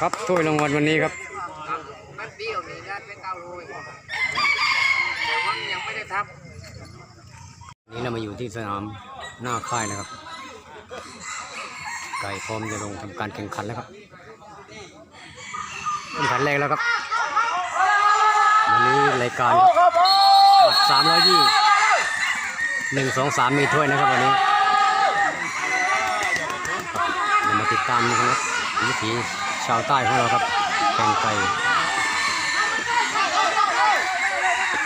ครับถ้วยรางวัลวันนี้ครับแป๊บเดียวนี่ได้ไปเก้าโลยแต่ว่ายังไม่ได้ทนี่เรามาอยู่ที่สนามหน้าค่ายนะครับ ไก่พร้อมจะลงทำการแข่งขันแล้วครับเริ่มขันแรกแล้วครับวันนี้รายการครับบัตรสามร้อยยี่หนึ่งสองสามมีถ้วยนะครับวันนี้เรามาติดตามกันครับวิถี ชาวใต้ของเราครับแข่งไก่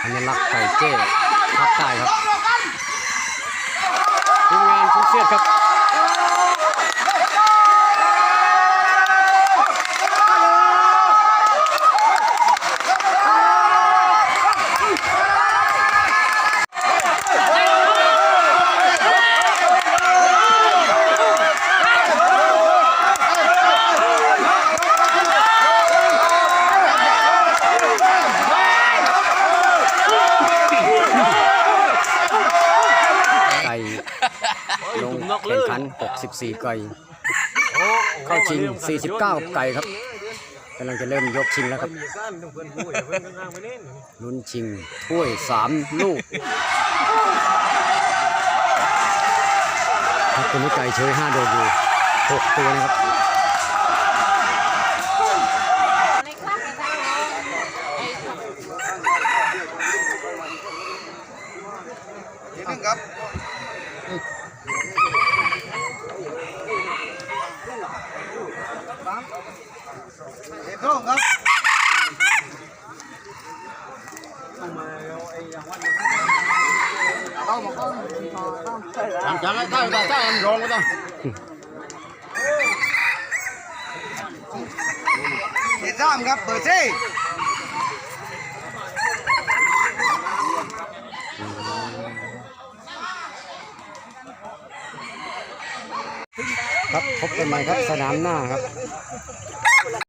อันนี้รักไก่เจ้ภาคใต้ครับ ทีมงานคุณเสียดครับ ไก่ลง แข่งขัน 64 ไก่ เข้าชิง 49 ไก่ครับกำลังจะเริ่มยกชิงแล้วครับลุ้นชิงถ้วย 3 ลูกครับตัวนี้ไก่เชย5โดดอยู่6ตัวนะครับำ นิดนึงครับต้องครับต้องมาต้อง chẳng chẳng cái cái cái anh rồi cái đó เด็กซ้ำครับเปิดซี่ครับพบกันใหม่ครับสนามหน้าครับ